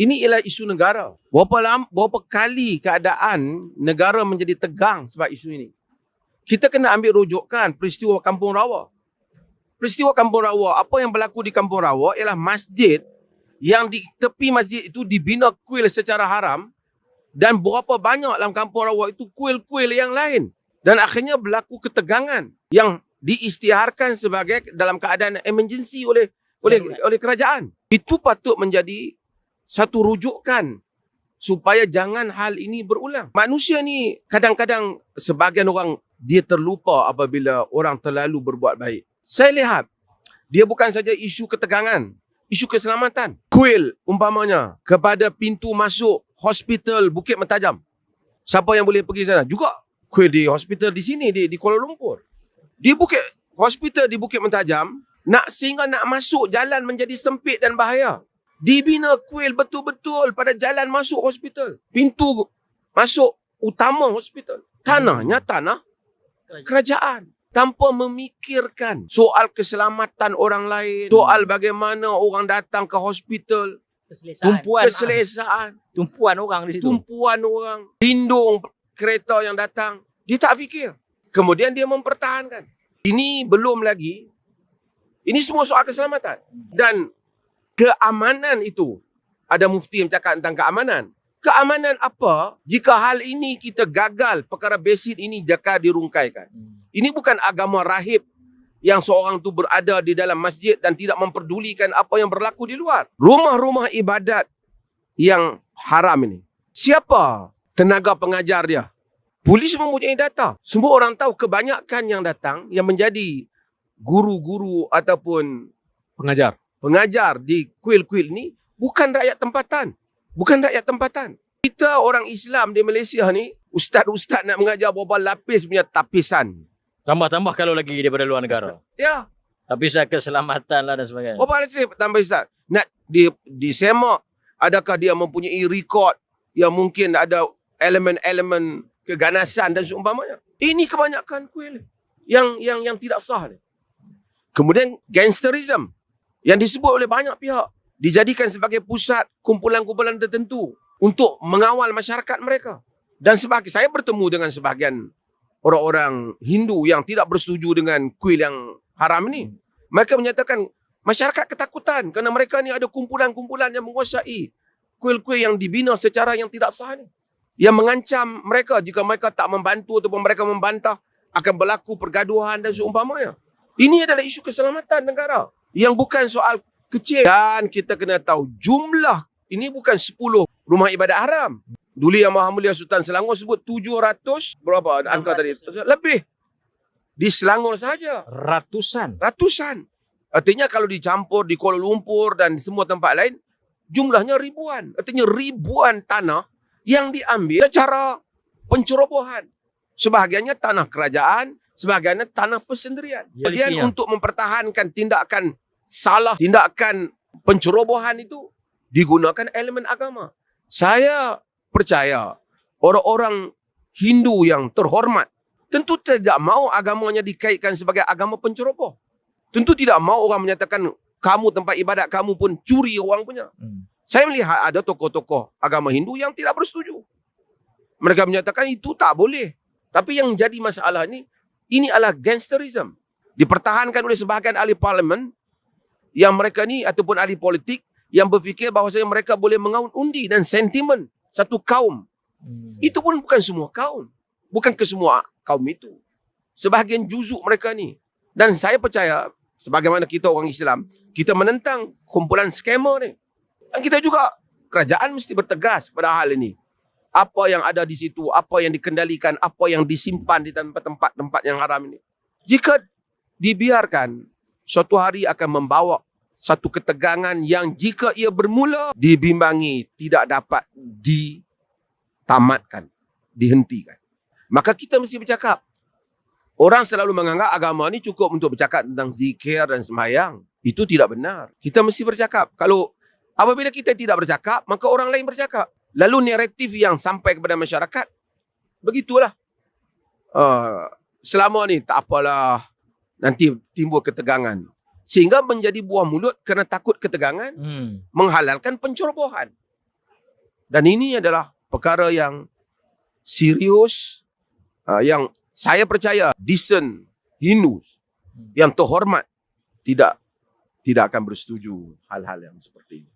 Ini ialah isu negara. Berapa lama, berapa kali keadaan negara menjadi tegang sebab isu ini. Kita kena ambil rujukan peristiwa Kampung Rawa. Peristiwa Kampung Rawa, apa yang berlaku di Kampung Rawa ialah masjid yang di tepi masjid itu dibina kuil secara haram dan berapa banyak dalam Kampung Rawa itu kuil-kuil yang lain. Dan akhirnya berlaku ketegangan yang diistiharkan sebagai dalam keadaan emergency oleh oleh oleh kerajaan. Itu patut menjadi satu rujukan supaya jangan hal ini berulang. Manusia ni kadang-kadang sebagian orang dia terlupa apabila orang terlalu berbuat baik. Saya lihat dia bukan saja isu ketegangan, isu keselamatan. Kuil umpamanya kepada pintu masuk hospital Bukit Mentajam. Siapa yang boleh pergi sana? Juga kuil di hospital di sini di, di Kuala Lumpur. Di Bukit hospital di Bukit Mentajam nak sehingga nak masuk jalan menjadi sempit dan bahaya. Dibina kuil betul-betul pada jalan masuk hospital. Pintu masuk utama hospital. Tanahnya tanah kerajaan. Tanpa memikirkan soal keselamatan orang lain. Soal bagaimana orang datang ke hospital. Keselesaan. Tumpuan. Keselesaan. Tumpuan orang di situ. Tumpuan orang. Lindung kereta yang datang. Dia tak fikir. Kemudian dia mempertahankan. Ini belum lagi. Ini semua soal keselamatan. Dan keamanan itu. Ada mufti yang cakap tentang keamanan. Keamanan apa jika hal ini kita gagal perkara basic ini jaka dirungkaikan. Hmm. Ini bukan agama rahib yang seorang tu berada di dalam masjid dan tidak memperdulikan apa yang berlaku di luar. Rumah-rumah ibadat yang haram ini. Siapa tenaga pengajar dia? Polis mempunyai data. Semua orang tahu kebanyakan yang datang yang menjadi guru-guru ataupun Pengajar. Pengajar di kuil-kuil ni bukan rakyat tempatan. Bukan rakyat tempatan. Kita orang Islam di Malaysia ni, ustaz-ustaz nak mengajar berapa lapis punya tapisan. Tambah-tambah kalau lagi daripada luar negara. Ya, Tapi saya keselamatan lah dan sebagainya. berapa lapis tambah ustaz? Nak di disemak, adakah dia mempunyai rekod yang mungkin ada elemen-elemen keganasan dan seumpamanya. Ini kebanyakan kuil yang yang yang tidak sah ni. Kemudian gangsterism yang disebut oleh banyak pihak dijadikan sebagai pusat kumpulan-kumpulan tertentu untuk mengawal masyarakat mereka. Dan sebagai saya bertemu dengan sebahagian orang-orang Hindu yang tidak bersetuju dengan kuil yang haram ini. Mereka menyatakan masyarakat ketakutan kerana mereka ni ada kumpulan-kumpulan yang menguasai kuil-kuil yang dibina secara yang tidak sah ni. Yang mengancam mereka jika mereka tak membantu ataupun mereka membantah akan berlaku pergaduhan dan seumpamanya. Ini adalah isu keselamatan negara yang bukan soal kecil. Dan kita kena tahu jumlah ini bukan 10 rumah ibadat haram. Dulu yang Maha Mulia Sultan Selangor sebut 700 berapa angka tadi? Lebih. Di Selangor saja. Ratusan. Ratusan. Artinya kalau dicampur di Kuala Lumpur dan semua tempat lain, jumlahnya ribuan. Artinya ribuan tanah yang diambil secara pencerobohan. Sebahagiannya tanah kerajaan, sebahagiannya tanah persendirian. Kemudian Realitinya. untuk mempertahankan tindakan salah, tindakan pencerobohan itu digunakan elemen agama. Saya percaya orang-orang Hindu yang terhormat tentu tidak mau agamanya dikaitkan sebagai agama penceroboh. Tentu tidak mau orang menyatakan kamu tempat ibadat kamu pun curi orang punya. Hmm. Saya melihat ada tokoh-tokoh agama Hindu yang tidak bersetuju. Mereka menyatakan itu tak boleh. Tapi yang jadi masalah ni, ini adalah gangsterism. Dipertahankan oleh sebahagian ahli parlimen yang mereka ni ataupun ahli politik yang berfikir bahawasanya mereka boleh mengaun undi dan sentimen satu kaum. Hmm. Itu pun bukan semua kaum. Bukan ke semua kaum itu. Sebahagian juzuk mereka ni. Dan saya percaya, sebagaimana kita orang Islam, kita menentang kumpulan skamer ni. Dan kita juga, kerajaan mesti bertegas pada hal ini. Apa yang ada di situ, apa yang dikendalikan, apa yang disimpan di tempat-tempat yang haram ini. Jika dibiarkan, suatu hari akan membawa satu ketegangan yang jika ia bermula dibimbangi tidak dapat ditamatkan, dihentikan. Maka kita mesti bercakap. Orang selalu menganggap agama ni cukup untuk bercakap tentang zikir dan sembahyang. Itu tidak benar. Kita mesti bercakap. Kalau apabila kita tidak bercakap, maka orang lain bercakap. Lalu naratif yang sampai kepada masyarakat, begitulah. Uh, selama ni tak apalah, nanti timbul ketegangan. Sehingga menjadi buah mulut kerana takut ketegangan, Hmm. menghalalkan pencerobohan. Dan ini adalah perkara yang serius uh, yang saya percaya decent Hindus yang terhormat tidak tidak akan bersetuju hal-hal yang seperti ini.